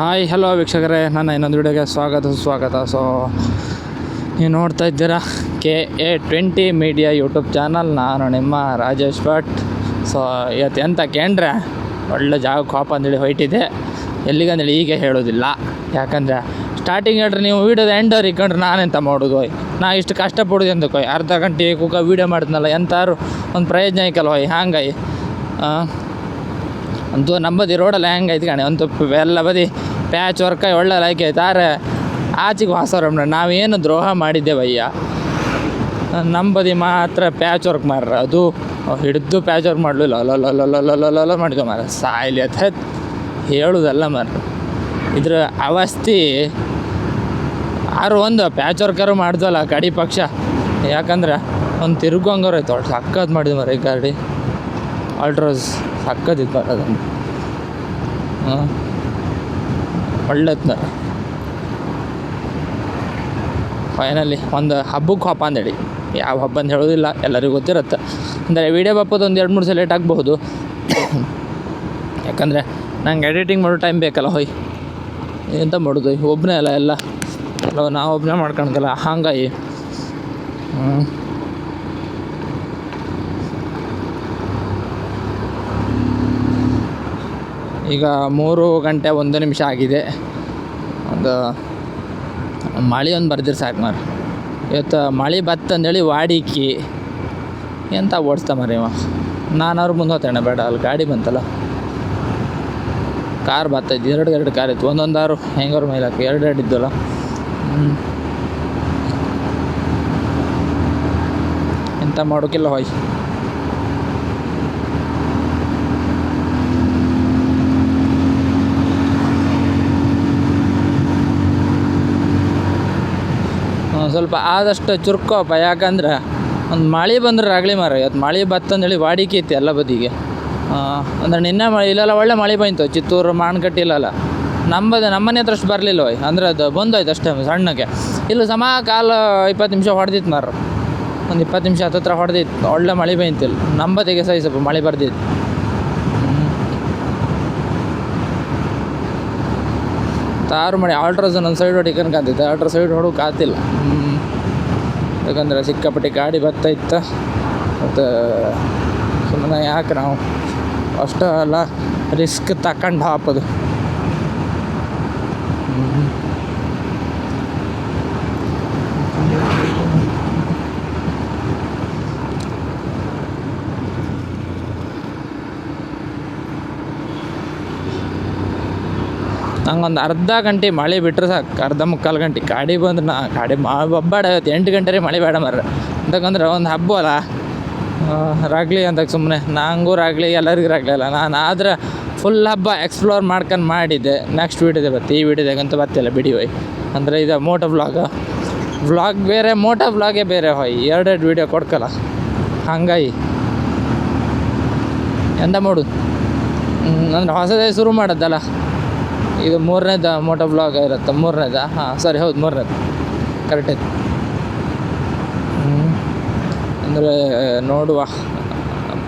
Hi hello ವೀಕ್ಷಕರೇ. ನನ್ನ ಇನ್ನೊಂದು ವಿಡಿಯೋಗೆ ಸ್ವಾಗತ ಸ್ವಾಗತ ಸೊ ನೀವು ನೋಡ್ತಾ ಇದ್ದೀರಾ K A twenty media YouTube channel ನಾನು ನಿಮ್ಮ ರಾಜೇಶ್ ಭಟ್. ಸೊ ಇವತ್ತು ಎಂತ ಕೇಂದ್ರೆ ಒಳ್ಳೆ ಜಾಗ ಕಾಪ ಅಂತೇಳಿ ಹೊಯ್ಟಿದೆ ಎಲ್ಲಿಗಂದೇಳಿ ಈಗ ಹೇಳೋದಿಲ್ಲ. ಯಾಕಂದರೆ ಸ್ಟಾರ್ಟಿಂಗ್ ಹೇಳ್ರಿ, ನೀವು ವೀಡಿಯೋದ ಎಂಡರ್ ಇಕ್ಕೊಂಡ್ರೆ ನಾನೆಂತ ಮಾಡೋದು? ನಾ ಇಷ್ಟು ಕಷ್ಟಪಡೋದು ಎಂದಕ್ಕೆ ಅರ್ಧ ಗಂಟೆ ಕೂಕ ವೀಡಿಯೋ ಮಾಡಿದ್ನಲ್ಲ ಎಂತಾರು ಒಂದು ಪ್ರಯೋಜನ ಐಕಲ್ಲ ಹೋಯ್ ಹಂಗಾಯಿ ಅಂತೂ ನಂಬದಿ ರೋಡಲ್ಲಿ ಹೆಂಗೆ ಐತೆ ಕಣೆ ಒಂದು ಎಲ್ಲ ಬದಿ ಪ್ಯಾಚ್ ವರ್ಕ ಒಳ್ಳೆ ಲೈಕ್ ಆದ್ರೆ ಆಚೆಗೆ ನಾವು ನಾವೇನು ದ್ರೋಹ ಮಾಡಿದ್ದೇವಯ್ಯ ನಂಬದಿ ಮಾತ್ರ ಪ್ಯಾಚ್ ವರ್ಕ್ ಮಾರ್ರ ಅದು ಹಿಡಿದು ಪ್ಯಾಚ್ ವರ್ಕ್ ಮಾಡಲಿಲ್ಲ ಅಲ್ಲ ಮಾಡಿದ್ವಿ ಮಾರ ಸಾಯ್ಲಿ ಅಂತ ಹೇಳುದಲ್ಲ ಮಾರ ಇದ್ರ ಅವಸ್ಥೆ ಆರು ಒಂದು ಪ್ಯಾಚ್ ವರ್ಕರು ಮಾಡ್ದಲ್ಲ ಕಡಿ ಪಕ್ಷ. ಯಾಕಂದ್ರೆ ಒಂದು ತಿರುಗಂಗಾರ ಐತೆ ಒಟ್ಟು ಸಕ್ಕತ್ ಮಾಡಿದ್ವಿ ಮಾರ ಈ ಗಾಡಿ. ಅಲ್ಟ್ರೋಸ್ ಸಕ್ಕದಿತ್ತು ಅದನ್ನು ಹಾಂ ಒಳ್ಳೆತ್ ಫೈನಲಿ ಒಂದು ಹಬ್ಬಕ್ಕೆ ಹಬ್ಬ ಅಂದೇಳಿ. ಯಾವ ಹಬ್ಬ ಅಂತ ಹೇಳೋದಿಲ್ಲ, ಎಲ್ಲರಿಗೂ ಗೊತ್ತಿರುತ್ತೆ. ಅಂದರೆ ವೀಡಿಯೋ ಹಬ್ಬದ ಒಂದು ಎರಡು ಮೂರು ಸಲ ಲೇಟ್ ಆಗಬಹುದು. ಯಾಕಂದರೆ ನಂಗೆ ಎಡಿಟಿಂಗ್ ಮಾಡೋ ಟೈಮ್ ಬೇಕಲ್ಲ, ಹೋಯ್. ಎಂತ ಮಾಡೋದು ಒಬ್ಬನೇ ಅಲ್ಲ ಎಲ್ಲ. ನಾವು ಒಬ್ಬನೇ ಮಾಡ್ಕೊಳಕಲ್ಲ ಹಾಂಗಾಯಿ ಹ್ಞೂ ಈಗ ಮೂರು ಗಂಟೆ ಒಂದು ನಿಮಿಷ ಆಗಿದೆ. ಒಂದು ಮಳೆ ಒಂದು ಬರ್ದಿರ ಸಾಕು ಮಾರ್ರಿ. ಇವತ್ತು ಮಳೆ ಬತ್ತಂದೇಳಿ ವಾಡಿಕ್ಕಿ ಎಂತ ಓಡಿಸ್ತಾ ಮರಿ ಇವ? ನಾನವ್ರು ಮುಂದೆ ಹೋಗ್ತಾನೆ ಬೇಡ, ಅಲ್ಲಿ ಗಾಡಿ ಬಂತಲ್ಲ. ಕಾರ್ ಬತ್ತೈತಿ ಎರಡು ಎರಡು ಕಾರ್ ಇತ್ತು, ಒಂದೊಂದಾರು ಮೇಲೆ ಹಾಕಿ, ಎರಡು ಎರಡು ಇದ್ದಲ್ಲ. ಹ್ಞೂ ಎಂತ ಮಾಡೋಕ್ಕಿಲ್ಲ ಹೋಯ್. ಒಂದ್ ಸ್ವಲ್ಪ ಆದಷ್ಟು ಚುರ್ಕೋಪ ಯಾಕಂದ್ರೆ ಒಂದು ಮಳೆ ಬಂದ್ರೆ ರಾಗಲಿ ಮಾರ ಇವತ್ತು ಮಳೆ ಬತ್ತಂದೇಳಿ ವಾಡಿಕೆ ಐತಿ ಎಲ್ಲ ಬದಿಗೆ. ಅಂದ್ರೆ ನಿನ್ನೆ ಮಳೆ ಇಲ್ಲೆಲ್ಲ, ಒಳ್ಳೆ ಮಳೆ ಬಂತು. ಚಿತ್ತೂರು ಮಾಣಕಟ್ಟಿ ಇಲ್ಲಲ್ಲ. ನಮ್ಮದು ನಮ್ಮನೆ ಹತ್ರ ಅಷ್ಟು ಬರಲಿಲ್ಲ ಹೋಯ್. ಅಂದ್ರೆ ಅದು ಬಂದೋಯ್ತು ಅಷ್ಟೇ ಸಣ್ಣಗೆ. ಇಲ್ಲಿ ಸಮ ಕಾಲ ಇಪ್ಪತ್ತು ನಿಮಿಷ ಹೊಡೆದಿತ್ತು ಮಾರ ಒಂದು ಇಪ್ಪತ್ತು ನಿಮಿಷ ಹತ್ತತ್ರ ಹೊಡೆದಿತ್ತು. ಒಳ್ಳೆ ಮಳೆ ಬಂತಿಲ್ಲ ನಂಬತ್ತಿಗೆ ಸಹ ಸ್ವಲ್ಪ ಮಳೆ ಬರ್ದಿತ್ತು. ತಾರು ಮಳೆ ಆಲ್ಟ್ರಸ್ ಒಂದು ಸೈಡ್ ಹೊಡಿಕೊಂಡು ಕಾಂತಿತ್ತು ಆಲ್ಟ್ರ ಸೈಡ್ ಹೊಡೋಕೆ ಹ್ಮ್. ಯಾಕಂದ್ರೆ ಸಿಕ್ಕಾಪಟ್ಟೆ ಗಾಡಿ ಬರ್ತಾ ಇತ್ತ. ಮತ್ತು ಸುಮ್ಮನೆ ಯಾಕೆ ನಾವು ಅಷ್ಟೇ ಎಲ್ಲ ರಿಸ್ಕ್ ತಗೊಂಡು ಹಾಕೋದು ನಂಗೊಂದು ಅರ್ಧ ಗಂಟೆ ಮಳೆ ಬಿಟ್ಟರೆ ಸಾಕು, ಅರ್ಧ ಮುಕ್ಕಾಲು ಗಂಟೆ. ಗಾಡಿ ಬಂದ್ರೆ ನಾ, ಗಾಡಿ ಮಾ ಇವತ್ತು ಎಂಟು ಗಂಟೆ ಮಳೆ ಬೇಡ ಮರ್ರೆ. ಅಂತಕಂದ್ರೆ ಒಂದು ಹಬ್ಬ ಅಲ್ಲ. ರಾಗ್ಲಿ ಅಂತ ಸುಮ್ಮನೆ ನಂಗೂ ರಾಗ್ಲಿ, ಎಲ್ಲರಿಗೂ ರಾಗ್ಲಿ ಅಲ್ಲ. ನಾನು ಆದ್ರೆ ಫುಲ್ ಹಬ್ಬ ಎಕ್ಸ್ಪ್ಲೋರ್ ಮಾಡ್ಕೊಂಡು ಮಾಡಿದ್ದೆ. ನೆಕ್ಸ್ಟ್ ವಿಡಿಯೋ ಬತ್ತೆ, ಈ ವೀಡಿಯೋದಾಗಂತೂ ಬತ್ತಿಲ್ಲ ಬಿಡಿ ಹೋಯ್. ಅಂದರೆ ಇದು ಮೋಟೋ ವ್ಲಾಗ. ವ್ಲಾಗ್ ಬೇರೆ, ಮೋಟೋ ವ್ಲಾಗೇ ಬೇರೆ ಹೋಯ್. ಎರಡೆರಡು ವೀಡಿಯೋ ಕೊಡ್ಕಲ್ಲ. ಹಂಗಾಗಿ ಎಂತ ಮಾಡು? ಅಂದರೆ ಹೊಸದೇ ಶುರು ಮಾಡೋದಲ್ಲ ಇದು ಮೂರನೇದ ಮೋಟೋ ಬ್ಲಾಗ್ ಇರುತ್ತೆ, ಮೂರನೇದ? ಹಾಂ ಸರಿ ಹೌದು, ಮೂರನೇದು. ಕರೆಕ್ಟ್ ಐತೆ ಅಂದರೆ, ನೋಡುವ.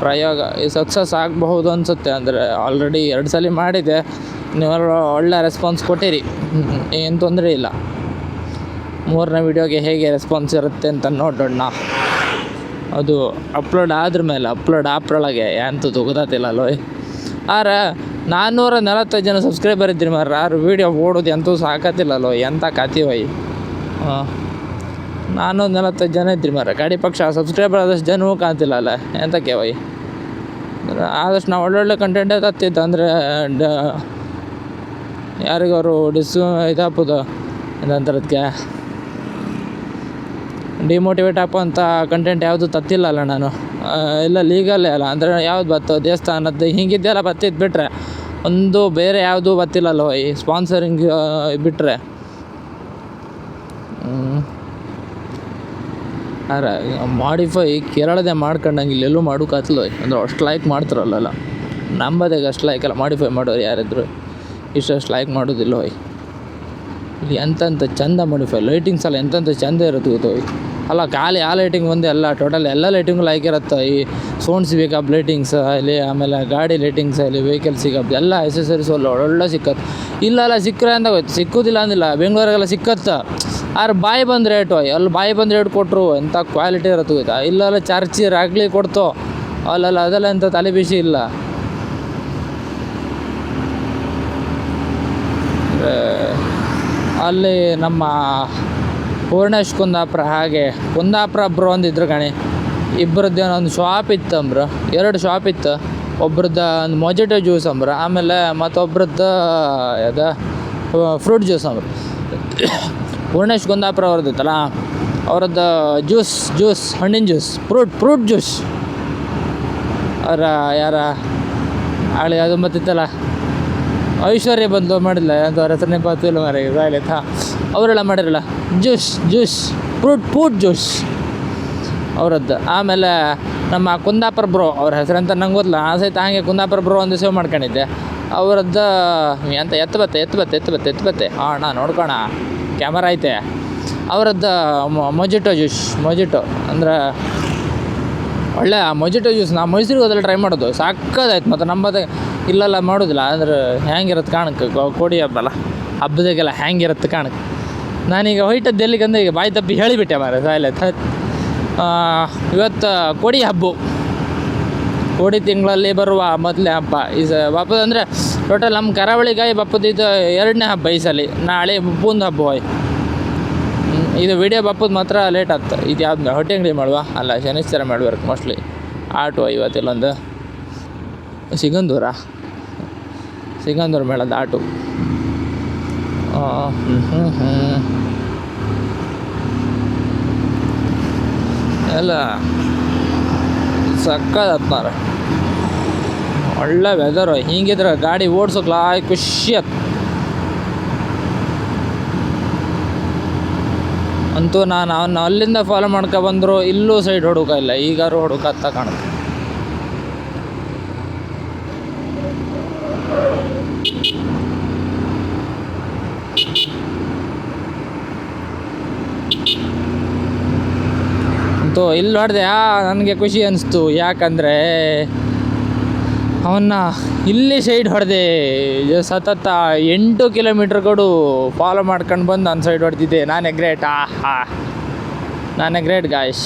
ಪ್ರಯೋಗ, ಈ ಸಕ್ಸಸ್ ಆಗಬಹುದು ಅನಿಸುತ್ತೆ, ಅಂದರೆ ಆಲ್ರೆಡಿ ಎರಡು ಸಲ ಮಾಡಿದೆ. ನೀವೆಲ್ಲ ಒಳ್ಳೆ ರೆಸ್ಪಾನ್ಸ್ ಕೊಟ್ಟಿರಿ. ಏನು ತೊಂದರೆ ಇಲ್ಲ. ಮೂರನೇ ವಿಡಿಯೋಗೆ ಹೇಗೆ ರೆಸ್ಪಾನ್ಸ್ ಇರುತ್ತೆ ಅಂತ ನೋಡೋಣ. ಅದು ಅಪ್ಲೋಡ್ ಆದ್ರ ಮೇಲೆ ಅಪ್ಲೋಡ್ ಆಪ್ರೊಳಗೆ ಎಂತದ್ದು ಗೊತ್ತಾತಿಲ್ಲ ಲೋಯ್. ಆರ ನಾನ್ನೂರ ನಲವತ್ತೈದು ಜನ ಸಬ್ಸ್ಕ್ರೈಬರ್ ಇದ್ದೀರಿ ಮಾರ್ರೆ. ಯಾರು ವೀಡಿಯೋ ಓಡೋದು ಎಂತೂ ಸಾಕತ್ತಿಲ್ಲಲ್ಲೋ ಎಂಥ ಕಾತೀವೈ ಹಾಂ ನಾನ್ನೂರ ನಲವತ್ತೈದು ಜನ ಇದ್ರಿ ಮಾರ್ರೆ. ಗಾಡಿ ಪಕ್ಷ ಸಬ್ಸ್ಕ್ರೈಬರ್ ಆದಷ್ಟು ಜನವೂ ಕಾಣ್ತಿಲ್ಲ ಅಲ್ಲ ಎಂತಕ್ಕೆ ವೈ. ಆದಷ್ಟು ನಾವು ಒಳ್ಳೊಳ್ಳೆ ಕಂಟೆಂಟೇ ತತ್ತಿದ್ದು ಅಂದರೆ ಡ ಡಿಸ್ ಇದಾಪದು ಏನಂತಾರದಕ್ಕೆ ಡಿಮೋಟಿವೇಟ್ ಹಾಕುವಂಥ ಕಂಟೆಂಟ್ ಯಾವುದು ತತ್ತಿಲ್ಲಲ್ಲ ನಾನು. ಆ, ಎಲ್ಲ ಲೀಗಲ್ಲೇ ಅಲ್ಲ. ಅಂದರೆ ಯಾವ್ದು ಬತ್ತು? ದೇವಸ್ಥಾನದ್ದು ಹಿಂಗಿದ್ದೆಲ್ಲ ಬತ್ತಿದ್ದು ಬಿಟ್ಟರೆ ಒಂದು ಬೇರೆ ಯಾವುದೂ ಬತ್ತಿಲ್ಲಲ್ಲ ಈ ಸ್ಪಾನ್ಸರಿಂಗ್ ಬಿಟ್ಟರೆ ಅರ ಮಾಡಿಫೈ ಕೇರಳದೇ ಮಾಡ್ಕೊಂಡಂಗೆ ಇಲ್ಲೆಲ್ಲೂ ಮಾಡೋಕ್ಕಾತಿಲ್ಲ ಅಂದ್ರೆ ಅಷ್ಟು ಲೈಕ್ ಮಾಡ್ತಾರಲ್ಲ ನಂಬದಾಗ ಅಷ್ಟು ಲೈಕ್ ಎಲ್ಲ ಮಾಡಿಫೈ ಮಾಡೋರು ಯಾರಿದ್ರು ಇಷ್ಟಷ್ಟು ಲೈಕ್ ಮಾಡೋದಿಲ್ಲ ಹೋಯ್. ಇಲ್ಲಿ ಎಂತೆಂಥ ಚಂದ ಮಾಡಿಫೈ ಲೈಟಿಂಗ್ಸ್ ಎಲ್ಲ ಎಂತೆಂಥ ಚಂದ ಇರುತ್ತೆ ಗೊತ್ತೋಯ್ ಅಲ್ಲ, ಖಾಲಿ ಆ ಲೈಟಿಂಗ್ ಒಂದೇ ಎಲ್ಲ ಟೋಟಲ್ ಎಲ್ಲ ಲೈಟಿಂಗು ಲೈಕ್ ಇರುತ್ತೆ. ಈ ಸೌಂಡ್ಸ್ ಬೇಕಪ್ ಲೈಟಿಂಗ್ಸ್ ಅಲ್ಲಿ, ಆಮೇಲೆ ಗಾಡಿ ಲೈಟಿಂಗ್ಸ್ ಅಲ್ಲಿ ವೆಹಿಕಲ್ ಸಿಗಪ್ ಎಲ್ಲ ಎಸೆಸರೀಸ್ ಒಳ್ಳೆ ಒಳ್ಳೆ ಸಿಕ್ಕತ್ತೆ. ಇಲ್ಲೆಲ್ಲ ಸಿಕ್ಕರೆ ಅಂತ ಗೊತ್ತು, ಸಿಕ್ಕುದಿಲ್ಲ ಅಂದಿಲ್ಲ. ಬೆಂಗಳೂರಿಗೆಲ್ಲ ಸಿಕ್ಕತ್ತ. ಆದ್ರೆ ಬಾಯಿ ಬಂದ ರೇಟು ಅಲ್ಲಿ ಬಾಯಿ ಬಂದ ರೇಟ್ ಕೊಟ್ಟರು ಎಂಥ ಕ್ವಾಲಿಟಿ ಇರುತ್ತೆ ಗೊತ್ತಾ? ಇಲ್ಲೆಲ್ಲ ಚರ್ಚಿ ರಾಗ್ಲಿ ಕೊಡ್ತು? ಅಲ್ಲೆಲ್ಲ ಅದೆಲ್ಲ ಎಂಥ ತಲೆ ಬಿಸಿ ಇಲ್ಲ. ಅಲ್ಲಿ ನಮ್ಮ ಪೂರ್ಣೇಶ್ ಕುಂದಾಪುರ ಹಾಗೆ ಕುಂದಾಪುರ ಒಂದು ಒಂದಿದ್ರು ಕಣಿ. ಇಬ್ಬರದ್ದು ಒಂದು ಶಾಪ್ ಇತ್ತು ಅಂಬ್ರ. ಎರಡು ಶಾಪ್ ಇತ್ತು. ಒಬ್ರದ್ದು ಒಂದು ಮೊಜಿಟೋ ಜ್ಯೂಸ್ ಅಂಬ್ರ. ಆಮೇಲೆ ಮತ್ತೊಬ್ರದ್ದು ಯಾವ್ದು ಫ್ರೂಟ್ ಜ್ಯೂಸ್ ಅಂಬ್ರ. ಪೂರ್ಣೇಶ್ ಕುಂದಾಪುರ ಅವ್ರದ್ದಿತ್ತಲ್ಲ? ಅವ್ರದ್ದು ಜ್ಯೂಸ್ ಜ್ಯೂಸ್ ಹಣ್ಣಿನ ಜ್ಯೂಸ್ ಫ್ರೂಟ್ ಫ್ರೂಟ್ ಜ್ಯೂಸ್ ಅವರ ಯಾರ ಹಳೆ ಅದು ಮತ್ತಿತ್ತಲ್ಲ? ಐಶ್ವರ್ಯ ಬಂದು ಮಾಡಿಲ್ಲ ಅಂತ ಅವ್ರ ಹೆಸರು ಇಲ್ಲ ಮಾರೆ ಅವರೆಲ್ಲ ಮಾಡಿರಲ್ಲ? Juice juice, fruit fruit juice. ಅವರದ್ದು. ಆಮೇಲೆ ನಮ್ಮ ಕುಂದಾಪುರ ಬ್ರೋ ಅವ್ರ ಹೆಸರಂತ ನಂಗೆ ಗೊತ್ತಿಲ್ಲ. ಆ ಸಹಿತ ಹಾಗೆ ಕುಂದಾಪುರ ಬ್ರೋ ಒಂದು ಸೇವ್ ಮಾಡ್ಕೊಂಡಿದ್ದೆ. ಅವರದ್ದು, ಎಂತ, ಎತ್ತು ಬತ್ತೆ ಎತ್ತು ಬತ್ತೆ ಎತ್ತು ಬತ್ತೆ ಎತ್ತು ಬತ್ತೆ. ಹಾಂ ಅಣ್ಣ, ನೋಡ್ಕೋಣ. ಕ್ಯಾಮರಾ ಐತೆ. ಅವರದ್ದು ಮೊಜಿಟೋ ಜ್ಯೂಸ್, ಮೊಜಿಟೋ. ಅಂದ್ರೆ, ಒಳ್ಳೆ ಆ ಮೊಜಿಟೋ ಜ್ಯೂಸ್ ನಾ ಮೈಸೂರಿಗೆ ಹೋದಲ್ಲಿ ಟ್ರೈ ಮಾಡೋದು. ಸಾಕದಾಯ್ತು. ಮತ್ತು ನಮ್ಮದು ಇಲ್ಲೆಲ್ಲ ಮಾಡೋದಿಲ್ಲ. ಅಂದ್ರೆ, ಹ್ಯಾಂಗಿರತ್ತೆ ಕಾಣಕ್ಕೆ? ಕೊಡಿ ಕೋಡಿ ಹಬ್ಬ ಅಲ್ಲ. ಹಬ್ಬದಾಗೆಲ್ಲ ಹ್ಯಾಂಗಿರತ್ತೆ ಕಾಣಕ್ಕೆ? ನಾನೀಗ ಹೊಯ್ಟದ್ದು ಅಂದರೆ ಈಗ ಬಾಯಿ ತಪ್ಪಿ ಹೇಳಿಬಿಟ್ಟೆ ಮಾರೆ ಸಾಯಿಲೆ. ಇವತ್ತು ಕೋಡಿ ಹಬ್ಬ. ಕೋಡಿ ತಿಂಗಳಲ್ಲಿ ಬರುವ ಮೊದಲೇ ಹಬ್ಬ. ಈ ಸ ಬಪ್ಪದ ಅಂದರೆ ಟೋಟಲ್ ನಮ್ಮ ಕರಾವಳಿಗಾಯಿ ಬಪ್ಪದಿದ್ದು ಎರಡನೇ ಹಬ್ಬ ಈ ಸಲ. ನಾಳೆ ಬಪ್ಪುಂದು ಹಬ್ಬ ಹೋಯ್. ಇದು ವಿಡಿಯೋ ಬಪ್ಪದ ಮಾತ್ರ ಲೇಟ್ ಆಗ್ತದೆ ಇದು ಯಾವ್ದು ಹೊಟ್ಟೆ ಅಂಗಡಿ ಮಾಡುವ? ಅಲ್ಲ ಶನಿಶ್ಚರ ಮಾಡ್ಬೇಕು ಮೋಸ್ಟ್ಲಿ ಆಟೋ ಇವತ್ತಿಲ್ಲೊಂದು ಸಿಗಂದೂರ ಸಿಗಂದೂರು ಮೇಳದ ಆಟೋ. ಹ್ಮ್. ಎಲ್ಲ ಸಕ್ಕತ್ ಮಾರ ಒಳ್ಳೆ ವೆದರ್ ಹಿಂಗಿದ್ರೆ ಗಾಡಿ ಓಡಿಸೋಕ್ಲ ಖುಷಿ ಆತ್. ಅಂತೂ ನಾನು ಅವನ್ನ ಅಲ್ಲಿಂದ ಫಾಲೋ ಮಾಡ್ಕೊ ಬಂದರು ಇಲ್ಲೂ ಸೈಡ್ ಹುಡುಕ ಇಲ್ಲ. ಈಗಾರು ಹುಡುಕತ್ತ ಕಾಣುತ್ತೆ. ಅಂತೂ ಇಲ್ಲಿ ನೋಡಿದೆ ನನಗೆ ಖುಷಿ ಅನಿಸ್ತು. ಯಾಕಂದರೆ, ಅವನ್ನ ಇಲ್ಲಿ ಸೈಡ್ ಹೊಡೆದೆ. ಸತತ ಎಂಟು ಕಿಲೋಮೀಟ್ರ್ಗಳು ಫಾಲೋ ಮಾಡ್ಕೊಂಡು ಬಂದು ನನ್ನ ಸೈಡ್ ಹೊಡೆದಿದ್ದೆ. ನಾನೇ ಗ್ರೇಟ್ ಆ ಹಾ ನಾನೇ ಗ್ರೇಟ್ ಗಾಯ್ಸ್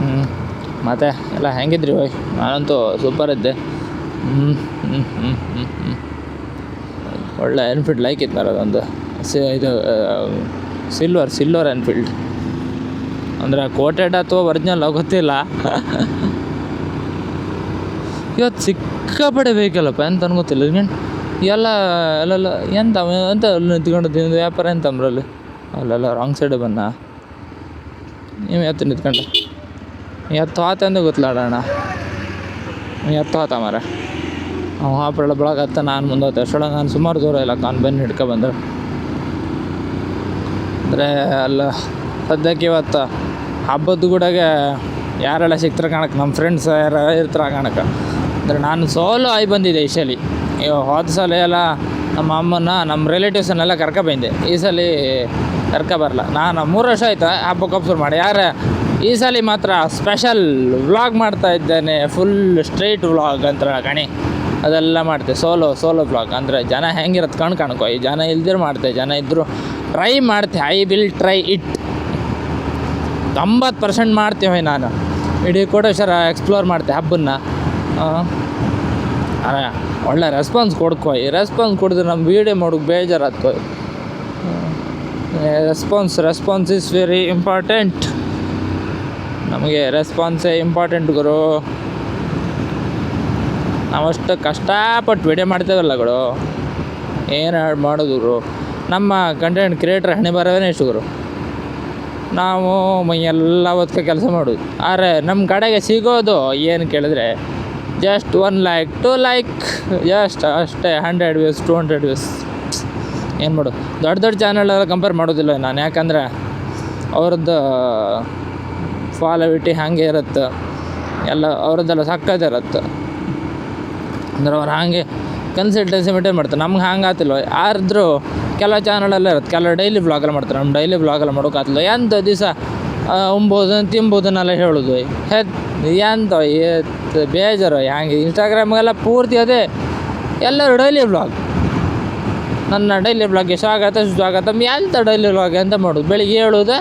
ಹ್ಞೂ ಮತ್ತೆ, ಎಲ್ಲ ಹೆಂಗಿದ್ರಿ ಹೋಯ್? ನಾನಂತೂ ಸೂಪರ್ ಇದ್ದೆ. ಹ್ಞೂ ಹ್ಞೂ ಹ್ಞೂ ಹ್ಞೂ ಹ್ಞೂ ಒಳ್ಳೆ ಎನ್ಫೀಲ್ಡ್ ಲೈಕ್ ಇತ್ತು ಅದೊಂದು ಸಿ, ಇದು ಸಿಲ್ವರ್ ಸಿಲ್ವರ್ ಎನ್ಫೀಲ್ಡ್ ಅಂದರೆ ಕೋಟೆಡ್ ಅಥವಾ ಒರಿಜಿನಲ್ ಗೊತ್ತಿಲ್ಲ. ಇವತ್ತು ಸಿಕ್ಕಾಪಡೆ ಬೇಕಲ್ಲಪ್ಪ ಎಂತ ಅನ್ಗೊತ್ತಿಲ್ಲ. ನೀನು ಎಲ್ಲ ಅಲ್ಲೆಲ್ಲ ಎಂತ ಎಂತ ಅಲ್ಲಿ ನಿಂತ್ಕೊಂಡು ವ್ಯಾಪಾರ ಎಂತ ಅಂಬ್ರಲ್ಲಿ ಅಲ್ಲೆಲ್ಲ ರಾಂಗ್ ಸೈಡ್ ಬನ್ನ ನೀವು ಎತ್ತು ನಿಂತ್ಕೊಂಡ ಎತ್ತು ಆತ ಅಂತ ಗೊತ್ತಿಲ್ಲ ಅಣ್ಣ ಎತ್ತು ಆತ ಮರ ಅವ್ನು ಹಾಪಳ ಬೆಳಗತ್ತ ನಾನು ಮುಂದೆ ಹೋಗ್ತೆ. ಅಷ್ಟೊಳಗೆ ನಾನು ಸುಮಾರು ದೂರ ಇಲ್ಲ, ಕಾನ್ ಬೆನ್ನು ಹಿಡ್ಕೊ ಬಂದ್ರೆ. ಅಂದರೆ ಅಲ್ಲ, ಸದ್ಯಕ್ಕೆ ಇವತ್ತು ಹಬ್ಬದ ಕೂಡಗೆ ಯಾರೆಲ್ಲ ಸಿಗ್ತಾರೆ ಕಾಣಕ್ಕೆ? ನಮ್ಮ ಫ್ರೆಂಡ್ಸ್ ಯಾರು ಇರ್ತಾರೆ ಕಾಣಕ್ಕೆ? ಅಂದರೆ ನಾನು ಸೋಲೋ ಆಗಿ ಬಂದಿದ್ದೆ ಈ ಸಲ. ಹೋದ ಸಲ ಎಲ್ಲ ನಮ್ಮ ಅಮ್ಮನ ನಮ್ಮ ರಿಲೇಟಿವ್ಸನ್ನೆಲ್ಲ ಕರ್ಕೊ ಬಂದೆ. ಈ ಸಲ ಕರ್ಕ ಬರಲ್ಲ ನಾನು ಮೂರು ವರ್ಷ ಆಯ್ತು ಹಬ್ಬಕ್ಕೆ ಅಬ್ಸರ್ವ್ ಮಾಡಿ ಯಾರು, ಈ ಸಲ ಮಾತ್ರ ಸ್ಪೆಷಲ್ ವ್ಲಾಗ್ ಮಾಡ್ತಾ ಇದ್ದೇನೆ. ಫುಲ್ ಸ್ಟ್ರೈಟ್ ವ್ಲಾಗ್ ಅಂತ ಕಣಿ. ಅದೆಲ್ಲ ಮಾಡ್ತೆ ಸೋಲೋ ಸೋಲೋ ವ್ಲಾಗ್ ಅಂದರೆ ಜನ ಹೆಂಗಿರತ್ತೆ ಕಣ್ ಕಾಣ್ಕೊ. ಈ ಜನ ಇಲ್ದಿರು ಮಾಡ್ತೆ ಜನ ಇದ್ದರು ಟ್ರೈ ಮಾಡ್ತೆ ಐ ವಿಲ್ ಟ್ರೈ ಇಟ್ ತೊಂಬತ್ತು ಪರ್ಸೆಂಟ್ ಮಾಡ್ತೀವಿ ನಾನು. ಇಡೀ ಕೋಟೇಶ್ವರ ಎಕ್ಸ್ಪ್ಲೋರ್ ಮಾಡ್ತೆ ಹಬ್ಬನ್ನ. ಒಳ್ಳೆ ರೆಸ್ಪಾನ್ಸ್ ಕೊಡ್ಕೊ. ಈ ರೆಸ್ಪಾನ್ಸ್ ಕೊಡಿದ್ರೆ ನಮ್ಮ ವೀಡಿಯೋ ಮಾಡೋಕೆ ಬೇಜಾರಾಗ್ತು response response is very important ನಮಗೆ ರೆಸ್ಪಾನ್ಸೇ ಇಂಪಾರ್ಟೆಂಟ್ ಗುರು. ನಾವಷ್ಟು ಕಷ್ಟಪಟ್ಟು ವಿಡಿಯೋ ಮಾಡ್ತೇವಲ್ಲ ಗುರು. ಏನು ಮಾಡೋದು ಗುರು. ನಮ್ಮ ಕಂಟೆಂಟ್ ಕ್ರಿಯೇಟರ್ ಹಣೆ ಬರೋದೇ ಇಷ್ಟು ಗುರು. ನಾವು ಮೈಯೆಲ್ಲ ಹೊತ್ಕೊ ಕೆಲಸ ಮಾಡೋದು. ಆದರೆ ನಮ್ಮ ಕಡೆಗೆ ಸಿಗೋದು ಏನು ಕೇಳಿದ್ರೆ just one lakh two lakh just ಅಷ್ಟೇ hundred views two hundred views ಏನು ಮಾಡೋದು? ದೊಡ್ಡ ದೊಡ್ಡ ಚಾನಲೆಲ್ಲ ಕಂಪೇರ್ ಮಾಡೋದಿಲ್ಲ ನಾನು. ಯಾಕಂದರೆ ಅವ್ರದ್ದು ಫಾಲೋವಿಟಿ ಹಾಗೆ ಇರುತ್ತೆ. ಎಲ್ಲ ಅವ್ರದ್ದೆಲ್ಲ ಸಕ್ಕತ್ತಿರುತ್ತೆ ಅಂದ್ರೆ ಅವ್ರು ಹಾಗೆ ಕನ್ಸಿಸ್ಟೆನ್ಸಿ ಮೇಂಟೈನ್ ಮಾಡ್ತಾರೆ. ನಮ್ಗೆ ಹಂಗೆ ಆತಿಲ್ಲ ಆದ್ರೂ ಕೆಲವು ಚಾನಲೆಲ್ಲ ಇರುತ್ತೆ. ಕೆಲವು ಡೈಲಿ ಬ್ಲಾಗೆಲ್ಲ ಮಾಡ್ತಾರೆ. ನಮ್ಮ ಡೈಲಿ ಬ್ಲಾಗೆಲ್ಲ ಮಾಡೋಕ್ಕಾತಿಲ್ಲ ಎಂಥ ದಿವಸ ಉಂಬೋದು ತಿಂಬೋದನ್ನೆಲ್ಲ ಹೇಳೋದು? ಹೆತ್ ಎಂತ, ಎತ್, ಬೇಜಾರು. ಹ್ಯಾಂಗೆ? ಇನ್ಸ್ಟಾಗ್ರಾಮ್ಗೆಲ್ಲ ಪೂರ್ತಿ ಅದೇ ಎಲ್ಲರೂ ಡೈಲಿ ಬ್ಲಾಗ್ ನನ್ನ ಡೈಲಿ ಬ್ಲಾಗ್ಗೆ ಸ್ವಾಗತ, ಸುಸ್ವಾಗತ. ಎಂಥ ಡೈಲಿ ಬ್ಲಾಗ್ ಅಂತ ಮಾಡೋದು? ಬೆಳಿಗ್ಗೆ ಹೇಳೋದು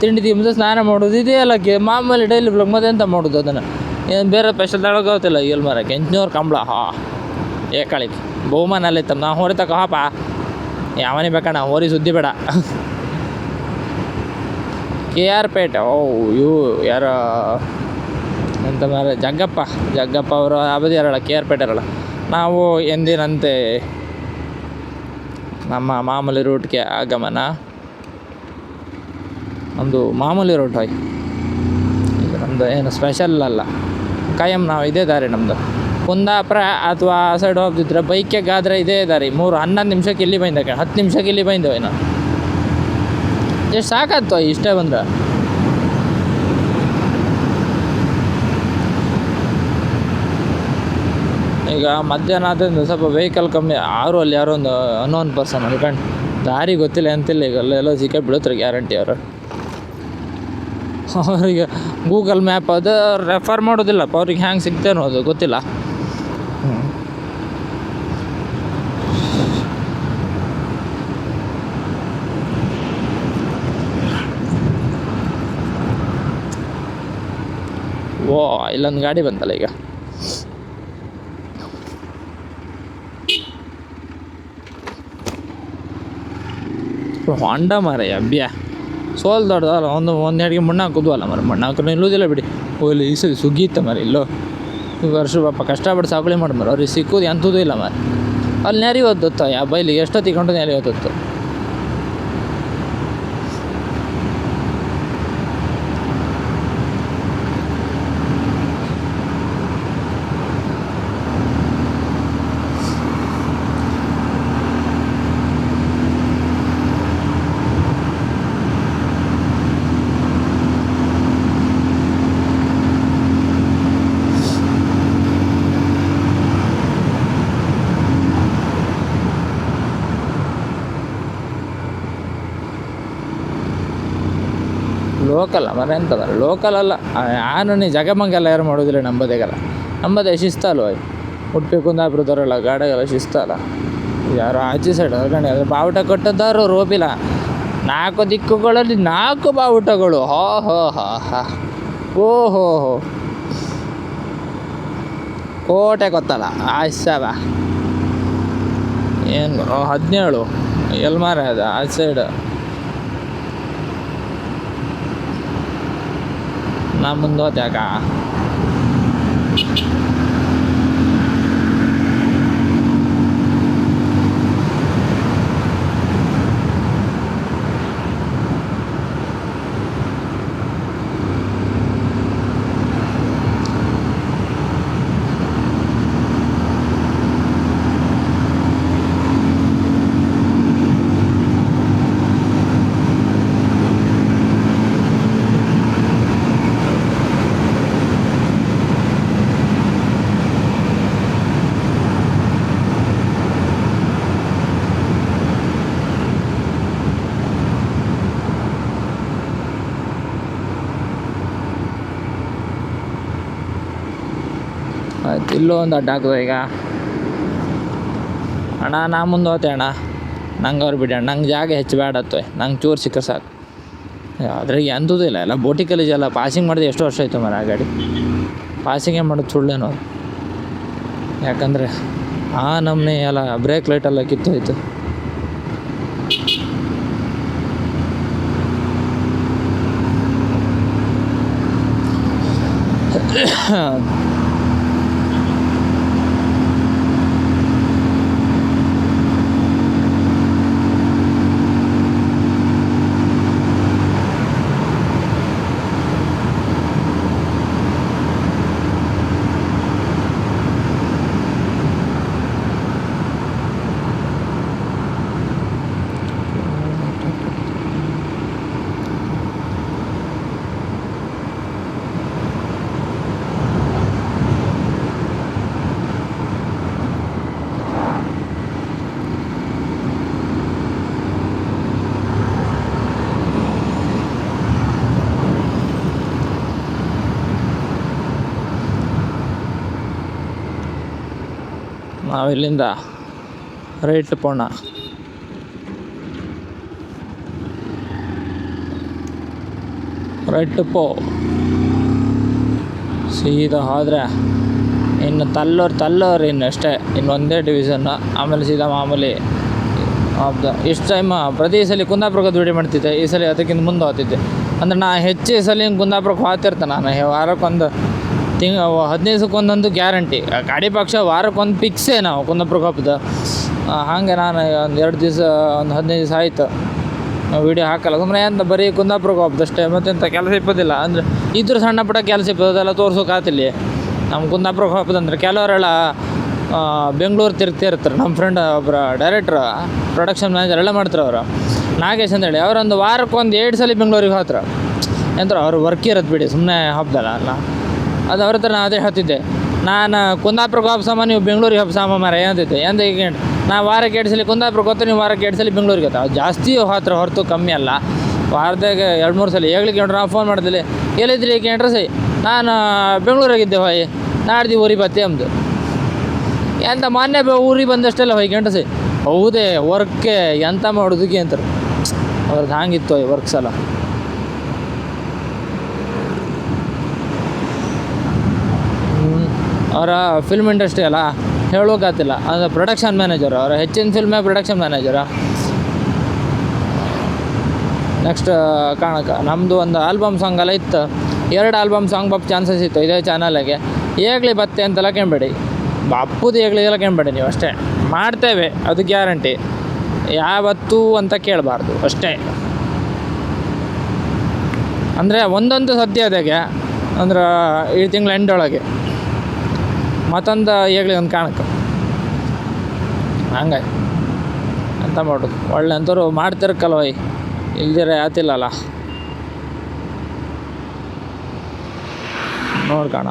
ತಿಂಡಿ ತಿಂಬುದು ಸ್ನಾನ ಮಾಡೋದು, ಇದೇ ಎಲ್ಲ ಮಾಮೂಲಿ ಡೈಲಿ ಬ್ಲಾಗ್ ಮತ್ತೆ ಎಂತ ಮಾಡೋದು ಅದನ್ನು? ಏನು ಬೇರೆ ಸ್ಪೆಷಲ್ ಗೊತ್ತಿಲ್ಲ ಎಲ್ಲಿ ಮರಕ್ಕೆ ಎಂಟುನೂರು ಕಂಬಳ. ಹಾ. ಏ ಬಹುಮಾನಲ್ಲಿ ತಮ್ಮ ನಾ ಹೋರಿ ತಕ, ಹಾಪ. ಯಾವನೇ ಬೇಕಣ್ಣ, ಹೋರಿ ಸುದ್ದಿ ಬೇಡ. ಕೆ ಆರ್ ಪೇಟೆ. ಓ, ಇವು ಯಾರ, ಎಂತ ಮಾರೆ, ಜಗ್ಗಪ್ಪ. ಜಗ್ಗಪ್ಪ ಅವರು ಅವಧಿ ಇರಲ್ಲ ಕೆ ಆರ್ ಪೇಟೆ ಇರಲ್ಲ ನಾವು ಎಂದಿನಂತೆ ನಮ್ಮ ಮಾಮೂಲಿ ರೂಟ್ಗೆ ಆಗಮನ. ಒಂದು ಮಾಮೂಲಿ ರೂಟ್ ಹೋಯ್. ನಮ್ಮದು ಏನು ಸ್ಪೆಷಲ್ ಅಲ್ಲ. ಕಾಯಂ ನಾವು ಇದೇ ದಾರಿ ನಮ್ಮದು ಕುಂದಾಪುರ ಅಥವಾ ಆ ಸೈಡ್ ಹೋಗ್ತಿದ್ರೆ ಬೈಕಿಗಾದರೆ ಇದೇ ದಾರಿ ಮೂರು ಹನ್ನೊಂದು ನಿಮಿಷಕ್ಕೆ ಇಲ್ಲಿ ಬಂದ ಹತ್ತು ನಿಮಿಷಕ್ಕೆ ಇಲ್ಲಿ ಬಂದೆವು ನಾನು ಎಷ್ಟು ಸಾಕಾಯ್ತು ಇಷ್ಟೇ ಬಂದ್ರೆ. ಈಗ ಮಧ್ಯಾಹ್ನ ಆದ್ದರಿಂದ ಸ್ವಲ್ಪ ವೆಹಿಕಲ್ ಕಮ್ಮಿ ಆರು ಅಲ್ಲಿ ಯಾರೋ ಒಂದು ಅನ್ನೋನ್ ಪರ್ಸನ್ ಅನ್ಕೊಂಡು ದಾರಿ ಗೊತ್ತಿಲ್ಲ ಅಂತಿಲ್ಲ ಈಗ. ಅಲ್ಲೆಲ್ಲೋ ಸಿಕ್ಕ ಬಿಡುತ್ತೆ ಗ್ಯಾರಂಟಿ ಅವರು. ಅವರಿಗೆ ಗೂಗಲ್ ಮ್ಯಾಪ್ ಅದು ರೆಫರ್ ಮಾಡೋದಿಲ್ಲಪ್ಪ. ಅವ್ರಿಗೆ ಹ್ಯಾಂಗೆ ಸಿಗ್ತೇನೋ ಅದು ಗೊತ್ತಿಲ್ಲ ಹ್ಮ್. ಓ ಇಲ್ಲೊಂದು ಗಾಡಿ ಬಂತಲ್ಲ ಈಗ? ಹೊಂಡ ಮರ ಅಬ್ಬ್ಯಾ ಸೋಲ್ ದೊಡ್ಡದಲ್ಲ, ಒಂದು ಒಂದು ಅಡಿಗೆ ಮಣ್ಣು ಹಾಕೋದ್ವಲ್ಲ ಮರ, ಮಣ್ಣು ಹಾಕೋ ನಿಲ್ಲೋದಿಲ್ಲ ಬಿಡಿ. ಓಲಿ ಈ ಸರಿ ಸುಗ್ಗಿತ್ತ ಮರ, ಇಲ್ಲೋ. ಈ ವರ್ಷ ಪಾಪ ಕಷ್ಟಪಟ್ಟು ಸಾಗುವಳಿ ಮಾಡಿ ಮರ, ಅವ್ರಿಗೆ ಸಿಕ್ಕೋದು ಎಂಥದ್ದು ಇಲ್ಲ ಮರ. ಅಲ್ಲಿ ನೆರಿ ಓದತ್ತ ಯಾ ಬೈಲಿ ಎಷ್ಟೊತ್ತಿಗೆ ಕೊಂಡು ನೆರಿ ಓದತ್ತು ಲೋಕಲ್, ಮನೆ ಎಂತದ ಲೋಕಲ್ ಅಲ್ಲ. ಯಾರು ನೀ ಜಗಮಂಗೆಲ್ಲ ಯಾರು ಮಾಡೋದಿಲ್ಲ ನಂಬದೇಗಲ್ಲ ನಂಬದೇ ಶಿಸ್ತಲ್ವ ಉಡುಪಿ ಕುಂದಾಪುರದವರೆಲ್ಲ ಗಾಡಿಗೆಲ್ಲ ಶಿಸ್ತಲ್ಲ. ಯಾರು ಆಚೆ ಸೈಡ್ ಹೊರಗಡೆ ಅದು ಬಾವುಟ ಕೊಟ್ಟದ್ದಾರು ರೋಪಿಲ್ಲ. ನಾಲ್ಕು ದಿಕ್ಕುಗಳಲ್ಲಿ ನಾಲ್ಕು ಬಾವುಟಗಳು. ಹೋ ಹೋ, ಹಾ ಹಾ. ಓ, ಹೋ ಹೋ. ಕೋಟೆ ಗೊತ್ತಲ್ಲ. ಆಯ್ಸವ ಏನು ಹದಿನೇಳು. ಎಲ್ಲಿ ಮಾರ ಅದು, ಆ ಸೈಡ್ ನಾ ಮುಂದೆ ಹೋದ್ಯಾಕ ಆಯ್ತು ಇಲ್ಲೂ ಒಂದು ಅಡ್ಡ ಹಾಕಿದೆ ಈಗ. ಅಣ್ಣ, ನಾ ಮುಂದೆ ಹೋತೆ ಅಣ್ಣ. ನಂಗೆ ಅವ್ರು ಬಿಡಿ ನಂಗೆ ಜಾಗ ಹೆಚ್ಚು ಬೇಡತ್ತೆ ನಂಗೆ ಚೂರು ಸಿಕ್ಕರೆ ಸಾಕು. ಅದ್ರಾಗ ಇಲ್ಲ. ಎಲ್ಲ ಬೋಟಿ ಕಾಲೇಜ್ ಪಾಸಿಂಗ್ ಮಾಡಿದೆ ಎಷ್ಟು ವರ್ಷ ಆಯಿತು ಮರ ಆ ಗಾಡಿ. ಪಾಸಿಂಗೇ ಮಾಡೋದು ಸುಳ್ಳೇನೋ ಯಾಕಂದರೆ ಆ ನಮ್ಮನೆ ಎಲ್ಲ ಬ್ರೇಕ್ ಲೈಟೆಲ್ಲ ಕಿತ್ತೋಯ್ತು. ನಾವು ಇಲ್ಲಿಂದ ರೈಟ್ ಪೋಣ. ರೈಟ್ ಪೋ. ಸೀದಾ ಹೋದರೆ ಇನ್ನು ತಲ್ಲೂರು ತಲ್ಲೂರು ಇನ್ನು ಅಷ್ಟೇ ಇನ್ನೊಂದೇ ಡಿವಿಷನ್ ಆಮೇಲೆ ಸೀದಾ ಮಾಮೂಲಿ ಹೌದು ಇಷ್ಟು ಟೈಮ್ ಪ್ರತಿ ಸಲ ಕುಂದಾಪುರಕ್ಕೆ ದುಡಿ ಮಾಡ್ತಿದ್ದೆ, ಈ ಸಲ ಅದಕ್ಕಿಂತ ಮುಂದೆ ಹೋಗ್ತಿದ್ದೆ. ಅಂದರೆ ನಾ ಹೆಚ್ಚು ಈ ಸಲ ಕುಂದಾಪುರಕ್ಕೆ ಹೋಗ್ತಿರ್ತೆ ನಾನು ವಾರಕ್ಕೊಂದು ತಿಂಗ್ ಹದಿನೈದು ದಿವ್ಸಕ್ಕೊಂದೊಂದು ಗ್ಯಾರಂಟಿ. ಗಾಡಿ ಪಕ್ಷ ವಾರಕ್ಕೊಂದು ಫಿಕ್ಸೇ ನಾವು ಕುಂದಾಪುರಕ್ಕೆ ಹೋಗ್ದು ಹಾಗೆ ನಾನು ಒಂದು ಎರಡು ದಿವಸ, ಒಂದು ಹದಿನೈದು ದಿವಸ ಆಯಿತು. ವೀಡಿಯೋ ಹಾಕಲ್ಲ. ಸುಮ್ಮನೆ ಅಂತ ಬರೀ ಕುಂದಾಪುರ ಅಷ್ಟೇ, ಮತ್ತೆಂತ ಕೆಲಸ ಇಪ್ಪದಿಲ್ಲ. ಅಂದರೆ ಇದ್ರ ಸಣ್ಣ ಪುಟ್ಟ ಕೆಲಸ ಇಪ್ಪದೆಲ್ಲ ತೋರ್ಸೋಕಾತಿಲ್ಲಿ. ನಮ್ಮ ಕುಂದಾಪುರ ಹೋಗ್ದಂದ್ರೆ ಕೆಲವರೆಲ್ಲ ಬೆಂಗಳೂರು ತಿರ್ಗ್ತಿರ್ತಾರೆ ನಮ್ಮ ಫ್ರೆಂಡ್ ಒಬ್ಬರ ಡೈರೆಕ್ಟ್ರ್ ಪ್ರೊಡಕ್ಷನ್ ಮ್ಯಾನೇಜರ್ ಎಲ್ಲ ಮಾಡ್ತಾರೆ ಅವರು. ನಾಗೇಶ್ ಅಂತೇಳಿ ಅವರೊಂದು ವಾರಕ್ಕೆ ಒಂದು ಎರಡು ಸಲ ಬೆಂಗಳೂರಿಗೆ ಹೋತ್ರ. ಎಂತ ಅವ್ರು ವರ್ಕ್ ಇರತ್ತೆ ಬಿಡಿ ಸುಮ್ಮನೆ ಹಬ್ಬದಲ್ಲ ಅಲ್ಲ. ಅದು ಅವ್ರ ಹತ್ರ ನಾನು ಅದೇ ಹೇಳ್ತಿದ್ದೆ. ನಾನು ಕುಂದಾಪುರಕ್ಕೆ ಹಬ್ಸಮ್ಮ ನೀವು ಬೆಂಗಳೂರಿಗೆ ಹಬ್ಸಮ್ಮ ಮರ ಏನಂತಿದ್ದೆ ಎಂದ ಈಗ ನಾ ವಾರಕ್ಕೆ ಎರಡು ಸಲ ಕುಂದಾಪುರಕ್ಕೆ ಹೋಗ್ತೀನಿ, ನೀವು ವಾರಕ್ಕೆ ಎರಡು ಸಲ ಬೆಂಗಳೂರಿಗೆ ಹೋಗ್ತಾ ಜಾಸ್ತಿ ಹತ್ರ ಹೊರತು ಕಮ್ಮಿ ಅಲ್ಲ. ವಾರದಾಗ ಎರಡು ಮೂರು ಸಲ. ಹೇಗ್ಲಿಕ್ಕೆ ಕೇಳ್ರಿ ನಾವು ಫೋನ್ ಮಾಡಿದ್ಲಿ. ಎಲ್ಲಿದ್ರಿ ಕೇಳ್ರಿ ಸೈ? ನಾನು ಬೆಂಗಳೂರಾಗಿದ್ದೆ ಹೋಯ್. ನಾಡ್ದು ಊರಿಗೆ ಬತ್ತೆ ಅಂದು. ಎಂತ ಮೊನ್ನೆ ಊರಿಗೆ ಬಂದಷ್ಟೆಲ್ಲ ಹೋಯ್ ಗಂಟೆ ಸೈ? ಹೌದೇ ವರ್ಕೆ ಎಂತ ಮಾಡೋದಕ್ಕೆ ಅಂತಾರೆ ಅವ್ರದ್ದು ಹಾಂಗಿತ್ತು ವರ್ಕ್ಸ್ ಎಲ್ಲ ಅವರ ಫಿಲ್ಮ್ ಇಂಡಸ್ಟ್ರಿ ಅಲ್ಲ ಹೇಳೋಕ್ಕಾಗ್ತಿಲ್ಲ ಅದು ಪ್ರೊಡಕ್ಷನ್ ಮ್ಯಾನೇಜರ್ ಅವರ ಹೆಚ್ಚಿನ ಫಿಲ್ಮೇ ಪ್ರೊಡಕ್ಷನ್ ಮ್ಯಾನೇಜರ ನೆಕ್ಸ್ಟ್ ಕಾಣಕ. ನಮ್ಮದು ಒಂದು ಆಲ್ಬಮ್ ಸಾಂಗ್ ಎಲ್ಲ ಇತ್ತು. ಎರಡು ಆಲ್ಬಮ್ ಸಾಂಗ್ ಬಪ್ ಚಾನ್ಸಸ್ ಇತ್ತು ಇದೇ ಚಾನಲ್ಗೆ ಏಗ್ಲಿ ಬತ್ತೆ ಅಂತೆಲ್ಲ ಕೇಳಬೇಡಿ ಬಪ್ಪುದು ಎಲ್ಲ ಕೇಳಬೇಡಿ ನೀವು ಅಷ್ಟೇ. ಮಾಡ್ತೇವೆ, ಅದು ಗ್ಯಾರಂಟಿ ಯಾವತ್ತೂ ಅಂತ ಕೇಳಬಾರ್ದು, ಅಷ್ಟೇ. ಅಂದರೆ ಒಂದೊಂದು ಸದ್ಯ ಅದಾಗೆ ಅಂದ್ರೆ ಈ ತಿಂಗಳ ಎಂಡೊಳಗೆ ಮತ್ತೊಂದು ಹೇಳಿ ಒಂದು ಕಾಣಕ್ಕೆ ಹಂಗೆ ಅಂತ ಮಾಡೋದು? ಒಳ್ಳೆ ಅಂತವ್ರು ಮಾಡ್ತಿರ್ಕಲ್ವ ಇಲ್ದಿರ ಯಾತಿಲ್ಲಲ್ಲ ನೋಡ್ಕಣ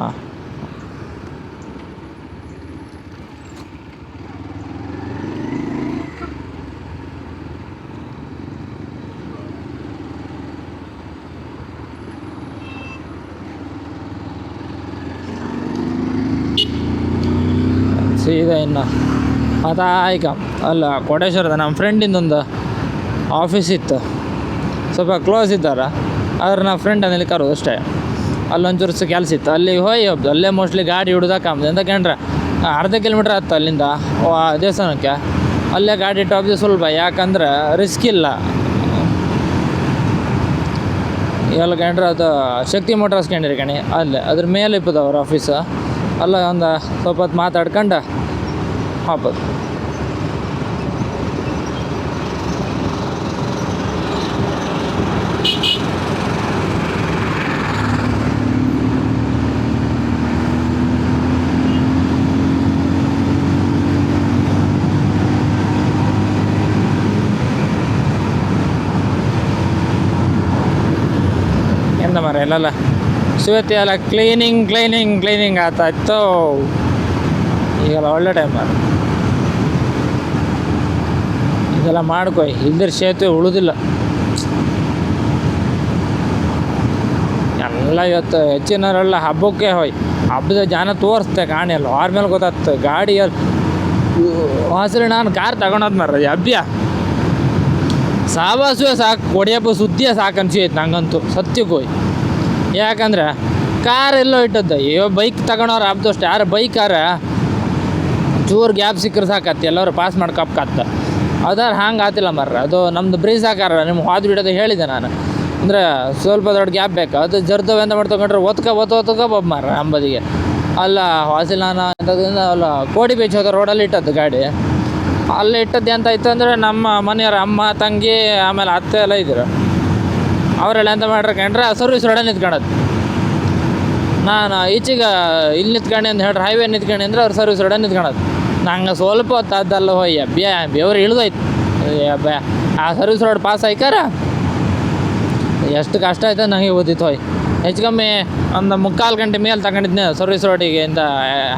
ಸೀದಾ ಇನ್ನು. ಮತ್ತು ಈಗ ಅಲ್ಲ, ಕೋಟೇಶ್ವರದ ನಮ್ಮ ಫ್ರೆಂಡಿಂದೊಂದು ಆಫೀಸ್ ಇತ್ತು. ಸ್ವಲ್ಪ ಕ್ಲೋಸ್ ಇದ್ದಾರೆ. ಆದ್ರೆ ನಮ್ಮ ಫ್ರೆಂಡ್ ಅಲ್ಲಿ ಕರೋದು ಅಷ್ಟೇ. ಅಲ್ಲೊಂಚೂರು ಕೆಲಸ ಇತ್ತು. ಅಲ್ಲಿ ಹೋಯ್ ಅಲ್ಲೇ ಮೋಸ್ಟ್ಲಿ ಗಾಡಿ ಹಿಡ್ದಾಕಂಬುದು ಎಂತ ಕಂಡ್ರೆ ಅರ್ಧ ಕಿಲೋಮೀಟ್ರ್ ಆಯ್ತು ಅಲ್ಲಿಂದ ದೇವಸ್ಥಾನಕ್ಕೆ. ಅಲ್ಲೇ ಗಾಡಿ ಇಟ್ಟು ಸುಲಭ. ಯಾಕಂದ್ರೆ ರಿಸ್ಕ್ ಇಲ್ಲ. ಎಲ್ಲ ಕಂಡ್ರೆ ಅದು ಶಕ್ತಿ ಮೋಟರ್ಸ್ ಕಂಡಿರಿ ಕಣಿ. ಅಲ್ಲೇ. ಅದ್ರ ಮೇಲೆ ಇಪ್ಪದವ್ರ ಆಫೀಸು ಅಲ್ಲ, ಒಂದು ಸ್ವಲ್ಪ ಹೊತ್ತು ಮಾತಾಡ್ಕೊಂಡು. ಹಾಕೋದು ಎಂತ ಮರ ಎಲ್ಲಲ್ಲ ಶಿವತ್ತಿ ಎಲ್ಲ ಕ್ಲೀನಿಂಗ್ ಕ್ಲೀನಿಂಗ್ ಕ್ಲೀನಿಂಗ್ ಆಗ್ತಾ ಈಗೆಲ್ಲ ಒಳ್ಳೆ ಟೈಮ್ ಇದೆಲ್ಲ ಮಾಡ್ಕೊ, ಇಲ್ದಿರ ಸೇತುವೆ ಉಳಿದಿಲ್ಲ. ಎಲ್ಲ ಇವತ್ತು ಹೆಚ್ಚಿನವರೆಲ್ಲ ಹಬ್ಬಕ್ಕೆ ಹೋಯ್, ಹಬ್ಬದ ಜನ ತೋರಿಸ್ತೆ ಕಾಣಿಯಲ್ಲ ಅವ್ರ ಮೇಲೆ ಗೊತ್ತಾಗ್ತದೆ, ಗಾಡಿ ಹಸಿರು ನಾನು ಕಾರ್ ತಗೊಂಡೋದ್ ಮಾರ ಹಬ್ಬ್ಯ ಸಾವಾಸುವೆ ಸಾಕು ಹೊಡಿಯಪ್ಪ ಸುದ್ದಿಯ ಸಾಕು ಐತೆ ನಂಗಂತೂ, ಸತ್ಯಕ್ಕೆ ಹೋಯ್. ಯಾಕಂದ್ರೆ, ಕಾರ್ ಎಲ್ಲೋ ಇಟ್ಟದ್ದು, ಅಯ್ಯೋ ಬೈಕ್ ತಗೊಂಡವ್ರು ಹಬ್ಬದಷ್ಟು ಯಾರು ಬೈಕ್ ಬೈಕಾರ ಚೂರು ಗ್ಯಾಪ್ ಸಿಕ್ಕರೆ ಸಾಕತ್ತೆ ಎಲ್ಲರೂ ಪಾಸ್ ಮಾಡ್ಕಪ್ಕತ್ತ ಅದಾರ ಹಂಗೆ ಆತಿಲ್ಲ ಮರ್ರ, ಅದು ನಮ್ದು ಬ್ರೀಸ್ ಹಾಕಾರ ನಿಮ್ಗೆ ಹಾದು ಬಿಡೋದು ಹೇಳಿದೆ ನಾನು. ಅಂದರೆ ಸ್ವಲ್ಪ ದೊಡ್ಡ ಗ್ಯಾಪ್ ಬೇಕು, ಅದು ಜರ್ದವ್ ಎಂತ ಮಾಡ್ತಕೊಂಡ್ರೆ ಒತ್ಕ ಒತ್ತ ಒತ್ಕ ಬಬ್ ಮಾರ ಅಂಬದಿಗೆ. ಅಲ್ಲ ಹಾಸಿಲಾನ ಅಂತದಿಂದ ಅಲ್ಲ, ಕೋಡಿ ಬೀಚ್ ಹೋದ ರೋಡಲ್ಲಿ ಇಟ್ಟದ್ದು ಗಾಡಿ. ಅಲ್ಲಿ ಇಟ್ಟದ್ದು ಎಂತ ಇತ್ತು ಅಂದರೆ ನಮ್ಮ ಮನೆಯವ್ರ ಅಮ್ಮ, ತಂಗಿ, ಆಮೇಲೆ ಅತ್ತೆ ಎಲ್ಲ ಇದ್ರು. ಅವರೆಲ್ಲ ಎಂತ ಮಾಡ್ರೆ ಕಂಡ್ರೆ ಸರ್ವಿಸ್ ರೋಡಲ್ಲಿ ನಿಂತ್ಕೊಳದು ನಾನು ಈಚೆಗೆ ಇಲ್ಲಿ ನಿಂತ್ಕೊಂಡು ಅಂತ ಹೇಳ್ರಿ ಹೈವೇ ನಿಂತ್ಕೊಂಡು ಅಂದ್ರೆ ಅವ್ರು ಸರ್ವಿಸ್ ರೋಡಲ್ಲಿ ನಿಂತ್ಕೊಳದು ನಂಗೆ ಸ್ವಲ್ಪ ಹೊತ್ತು ಹೋಯ್ ಬ್ಯಾ ಬೆವ್ರು ಇಳಿದೋಯ್ತು. ಬ್ಯಾ ಆ ಸರ್ವಿಸ್ ರೋಡ್ ಪಾಸ್ ಆಯ್ಕಾರ? ಎಷ್ಟು ಕಷ್ಟ ಆಯ್ತು ನನಗೆ ಓದಿತ್ತು ಹೋಯ್. ಹೆಚ್ಚು ಕಮ್ಮಿ ಒಂದು ಮುಕ್ಕಾಲು ಗಂಟೆ ಮೇಲೆ ತಗೊಂಡಿದ್ನೆ ಸರ್ವಿಸ್ ರೋಡಿಗೆ ಇಂದ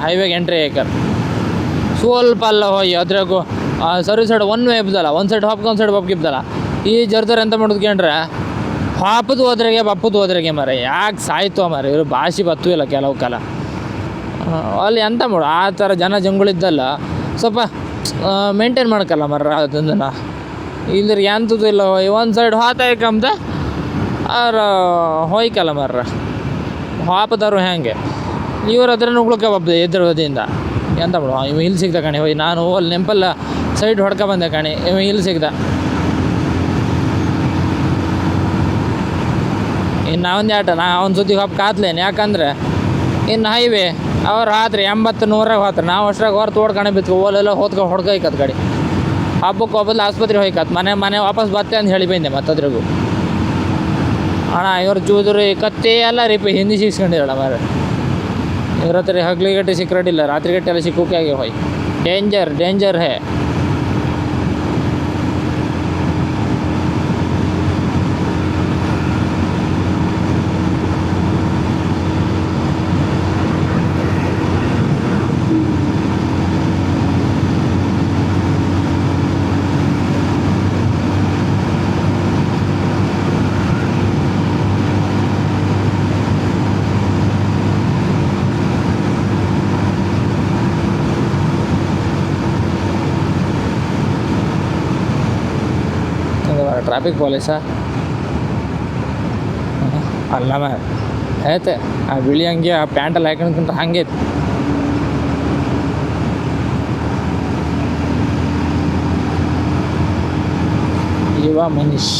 ಹೈವೇಗೆ ಎಂಟ್ರಿ ಆಯ್ಕಾರ. ಸ್ವಲ್ಪ ಅಲ್ಲ ಹೋಯ್, ಅದ್ರಾಗು ಸರ್ವಿಸ್ ರೋಡ್ ಒನ್ ವೇ ಇಬ್ದಲ್ಲ ಒಂದು ಸೈಡ್ ಹಾಪ್ಗೆ ಒಂದು ಸೈಡ್ ಬಾಪ್ಗೆ ಇಬ್ದಲ್ಲ. ಈ ಜರ್ದರ್ ಎಂತ ಮಾಡಿದ್ಕೊಂಡ್ರೆ ಹಾಪದು ಹೋದ್ರೆಗೆ ಬಪ್ಪದು ಹೋದ್ರೆಗೆ ಮರ ಯಾಕೆ ಸಾಯ್ತು ಮರ ಇವರು ಭಾಷೆ ಬತ್ತೂ ಇಲ್ಲ ಕೆಲವು ಕಾಲ. ಅಲ್ಲಿ ಎಂತ ಮಾಡು, ಆ ಥರ ಜನ ಜಂಗುಳಿದ್ದಲ್ಲ ಸ್ವಲ್ಪ ಮೇಂಟೈನ್ ಮಾಡ್ಕಲ್ಲ ಮರ ಅದನ್ನ ಇಲ್ದ್ರ ಎಂಥದ್ದು ಇಲ್ಲ ಒಂದು ಸೈಡ್ ಹಾತಾಯ ಕಮ್ದ ಅವ್ರ ಹೋಯ್ಕಲ್ಲ ಮರ್ರ. ಹಾಪದವ್ರು ಹೆಂಗೆ ಇವ್ರ ಹತ್ರ ನುಗ್ಳಕ್ಕೆ ಒಬ್ಬ ಎದ್ರ ಬದಿಯಿಂದ ಎಂತ ಮಾಡು, ಇವ ಇಲ್ಲಿ ಸಿಗ್ದ ಕಣಿ, ಹೋಯ್, ನಾನು ಅಲ್ಲಿ ನೆಂಪಲ್ಲ ಸೈಡ್ ಹೊಡ್ಕ ಬಂದೆ ಕಣೆ, ಇವ ಇಲ್ಲಿ ಸಿಗ್ದ. ಇನ್ನು ನಾವೊಂದು ಆಟ, ನಾ ಅವನ ಸುದ್ದಿಗೆ ಹಬ್ಬ ಕಾತ್ಲೇನೆ, ಯಾಕಂದ್ರೆ, ಇನ್ನು ಹೈವೇ ಅವ್ರು ಆತ್ರಿ ಎಂಬತ್ತು ನೂರಾಗ ಹೋತ್ರ. ನಾವು ಅಷ್ಟ್ರಾಗ ಹೊರ ತೋಡ್ಕಣೆ ಬಿತ್ಕೊ, ಓಲೆಲ್ಲ ಹೋದ್ಕೊ ಹೊಡ್ಕೈಕತ್ ಗಾಡಿ. ಹಬ್ಬಕ್ಕೆ ಹೋಗೋದು ಆಸ್ಪತ್ರೆ ಹೋಯ್ಕತ್. ಮನೆ ಮನೆ ವಾಪಸ್ ಬತ್ತೆ ಅಂತ ಹೇಳಿ ಬಂದೆ ಮತ್ತದ್ರಿಗೂ. ಅಣ್ಣ, ಇವ್ರು ಚೂದ್ರಿ ಕತ್ತೆ ಎಲ್ಲ ರೀಪಿ, ಹಿಂದಿ ಸಿಕ್ಸ್ಕೊಂಡಿರಲ್ಲ ಮಾರ ಇವ್ರ ಹತ್ರ ಹಗ್ಲಿಗಟ್ಟೆ ಸಿಕ್ಕರೆಲ್ಲ ರಾತ್ರಿ ಎಲ್ಲ ಸಿಕ್ಕೋಕೆ ಆಗಿ ಹೋಯ್. ಡೇಂಜರ್ ಡೇಂಜರ್ ಹೇ. ಟ್ರಾಫಿಕ್ ಪೊಲೀಸಾ ಅಲ್ಲ ಮ್ಯಾಮ್ ಐತೆ ಆ ಬಿಳಿ ಹಂಗೆ ಆ ಪ್ಯಾಂಟಲ್ಲಿ ಹಾಕೊಂಡ್ಕೊಂಡ್ರೆ ಹಂಗೆ ಐತೆ. ಇವ ಮನೀಶ್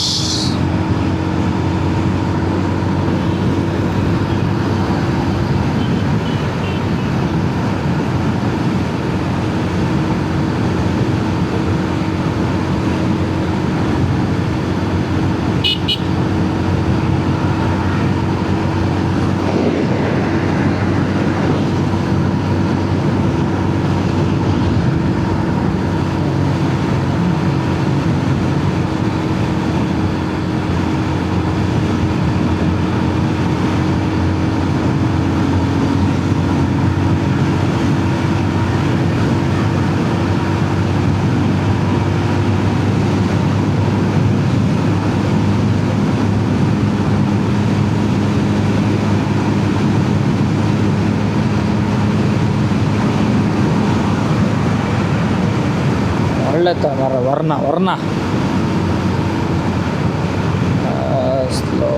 ಒಳ್ಳೆ ತ ಮರ ವರ್ಣ ವರ್ಣ. ಸ್ಲೋ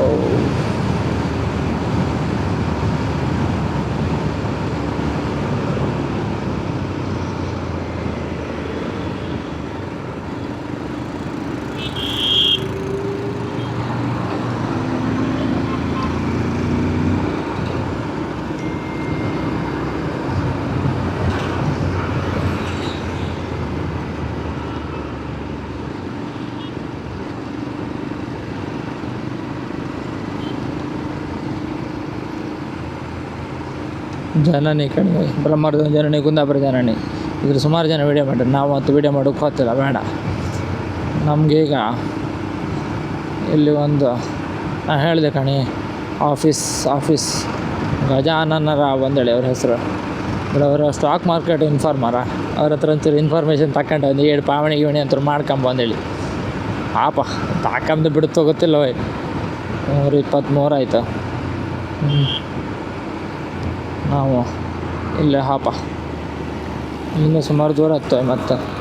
ಜನನಿ ಕಣಿವೆ ಬ್ರಹ್ಮರ್ದ ಜನನಿ ಕುಂದಾಪುರ ಜನನಿ. ಇದ್ರ ಸುಮಾರು ಜನ ವೀಡಿಯೋ ಮಾಡ್ತಾರೆ ನಾವು ಮತ್ತು ವೀಡಿಯೋ ಮಾಡೋಕ್ಕೆ ಹೋಗ್ತಿಲ್ಲ ಬೇಡ. ನಮಗೀಗ ಇಲ್ಲಿ ಒಂದು, ನಾನು ಹೇಳಿದೆ ಕಣಿ, ಆಫೀಸ್ ಆಫೀಸ್. ಗಜಾನನರ ಒಂದೇಳಿ ಅವ್ರ ಹೆಸರು. ಅವರ ಸ್ಟಾಕ್ ಮಾರ್ಕೆಟ್ ಇನ್ಫಾರ್ಮರ ಅವ್ರ ಹತ್ರ ಒಂಚೂರು ಇನ್ಫಾರ್ಮೇಷನ್ ತಗೊಂಡು ಒಂದು ಏಳು ಪಾವಣಿ ಗಿವಣಿ ಅಂತ ಮಾಡ್ಕೊಂಬಂದೇಳಿ ಪಾಪ, ತಾಕಂದು ಬಿಡುತ್ತೋ ಗೊತ್ತಿಲ್ಲ ನೂರ ಇಪ್ಪತ್ತ್ಮೂರು ಆಯಿತು. ಹ್ಞೂ ನಾವು ಇಲ್ಲೇ ಹಾಪ. ಇನ್ನು ಸುಮಾರು ದೂರ ಆಗ್ತವೆ ಮತ್ತು.